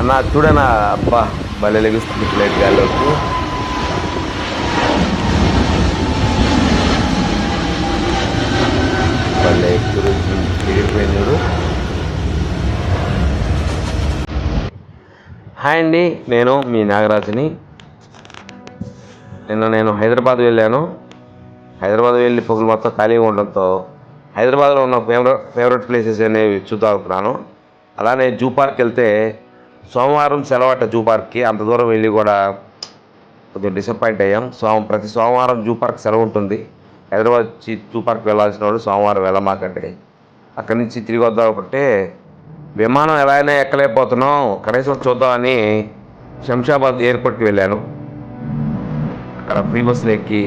అన్న చూడనా అబ్బా భలే లెగుస్తుంది ప్లేట్ గాల్లోకి. భలే ఎగిరిపోయింది చూడు. హాయ్ అండి నేను మీ నాగరాజుని. నిన్న నేను హైదరాబాద్ వెళ్ళాను. హైదరాబాద్ వెళ్ళి పొగులు మొత్తం ఖాళీగా ఉండడంతో హైదరాబాద్లో ఉన్న ఫేవరెట్ ఫేవరెట్ ప్లేసెస్ అనేవి చూద్దాం అనుకున్నాను. అలానే జూ పార్క్ వెళ్తే సోమవారం సెలవట జూ పార్క్కి అంత దూరం వెళ్ళి కూడా కొంచెం డిసప్పాయింట్ అయ్యాం. సోమ ప్రతి సోమవారం జూ పార్క్ సెలవు ఉంటుంది. హైదరాబాద్ జూ పార్క్ వెళ్ళాల్సిన వాడు సోమవారం వెళ్ళమాకంటే అక్కడి నుంచి తిరిగి వద్దాం ఒకటే విమానం ఎలా అయినా ఎక్కలేకపోతున్నాం. కనీసం చూద్దామని శంషాబాద్ ఎయిర్పోర్ట్కి వెళ్ళాను. అక్కడ ఫ్రీ బస్సులు ఎక్కి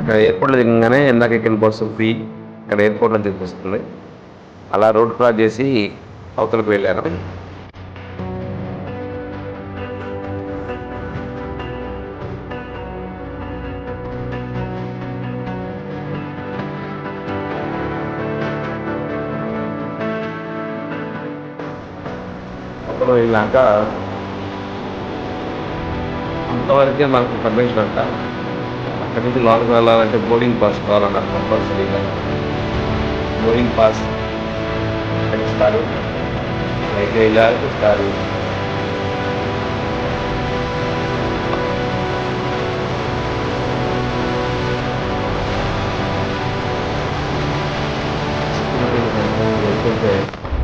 అక్కడ ఎయిర్పోర్ట్లో దిగగానే ఇందాక ఎక్కిన బస్సు ఫ్రీ. అక్కడ ఎయిర్పోర్ట్లో దిగిపోతుంది అలా రోడ్ క్రాస్ చేసి అవతలకు వెళ్ళాను. అప్పుడు వెళ్ళాక అంతవరకే మనకు పర్మిషన్ అంట. అక్కడి నుంచి లోపలికి వెళ్ళాలంటే బోర్డింగ్ పాస్ కావాలన్నారు కంపల్సరీగా బోర్డింగ్ పాస్ ఇస్తారు? అయితే ఇలా ఇస్తారు వెళ్తుంటే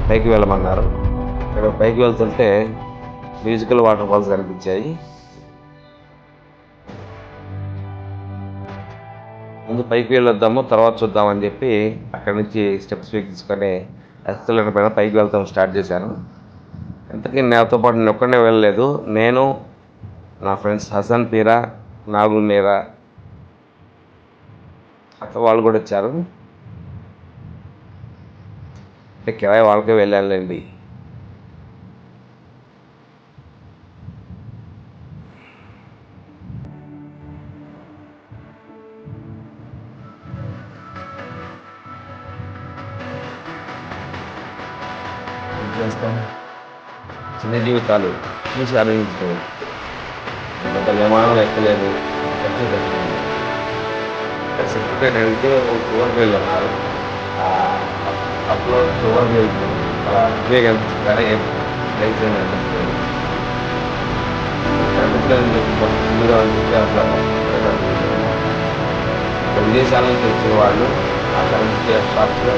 పైకి వెళ్ళమన్నారు ఇక్కడ పైకి వెళ్తుంటే మ్యూజికల్ వాటర్ ఫాల్స్ కనిపించాయి ముందు పైకి వెళ్ళొద్దాము తర్వాత చూద్దామని చెప్పి అక్కడి నుంచి స్టెప్స్ తీసుకొని ఎక్సలెంట్ పైన పైకి వెళ్తాం స్టార్ట్ చేశాను. ఇంతకీ నాతో పాటు నేను ఒక్కడే వెళ్ళలేదు. నేను నా ఫ్రెండ్స్ హసన్ పీరా నాగు మీరా అక్క వాళ్ళు కూడా వచ్చారు. అంటే కిరాయి వాళ్ళకే వెళ్ళానులేండి. చేస్తాం చిన్న జీవితాలు చూసి ఆనందించుకోవాలి ఒక విమానం ఎక్కలేదు. ఖర్చు పెట్టలేదు సెక్రటరీ అడిగితే ఒక టూర్కి వెళ్ళన్నారు. అప్పుడు టూర్ వెళ్తుంది వివేక్ కానీ లైఫ్ అట్లా విదేశాల నుంచి వచ్చిన వాళ్ళు అక్కడ నుంచి షాప్స్లో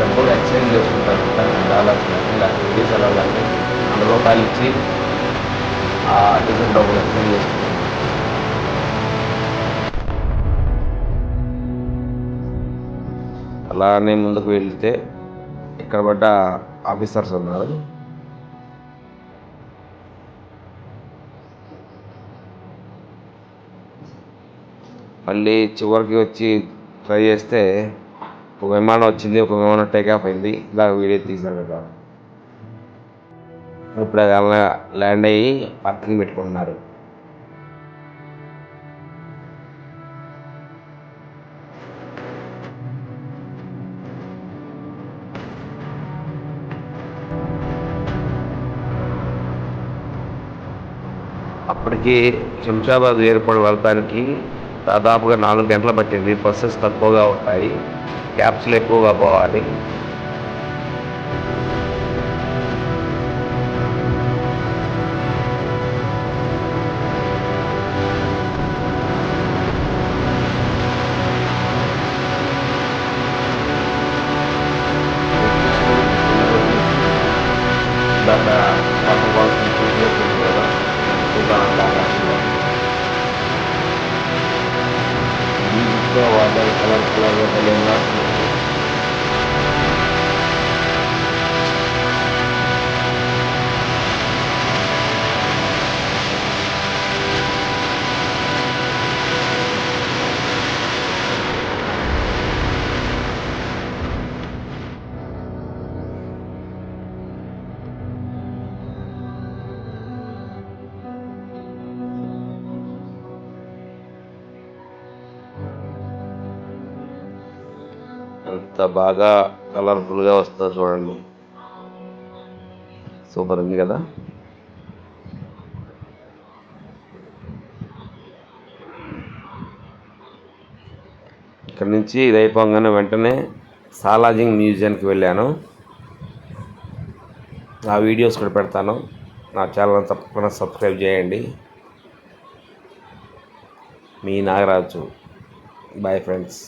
డబ్బులు ఎక్స్చేంజ్ చేసుకుంటారు డాలర్స్ ఇలా విదేశాల వాళ్ళకి వంద రూపాయలు ఇచ్చి ఆ టికెట్ డబ్బులు ఎక్స్చేంజ్ చేసుకుంటారు అలానే ముందుకు వెళ్తే ఇక్కడ పడ్డ ఆఫీసర్స్ ఉన్నారు. మళ్ళీ చివరికి వచ్చి ట్రై చేస్తే ఒక విమానం వచ్చింది ఒక విమానం టేక్ ఆఫ్ అయింది. ఇలా వీడియో తీశారు కదా. ఇప్పుడు అది అలా ల్యాండ్ అయ్యి పార్కింగ్ పెట్టుకుంటున్నారు. అప్పటికి శంషాబాద్ ఎయిర్పోర్ట్ వెళ్ళడానికి దాదాపుగా నాలుగు గంటలు పట్టింది. బస్సెస్ తక్కువగా ఉంటాయి. క్యాబ్స్లు ఎక్కువగా పోవాలి. ఎంత బాగా కలర్ఫుల్గా వస్తుందో చూడండి. సూపర్ ఉంది కదా? ఇక్కడ నుంచి ఇది అయిపోగానే వెంటనే సాలాజింగ్ మ్యూజియంకి వెళ్ళాను. ఆ వీడియోస్ కూడా పెడతాను. నా ఛానల్ తప్పకుండా సబ్స్క్రైబ్ చేయండి. మీ నాగరాజు. Bye friends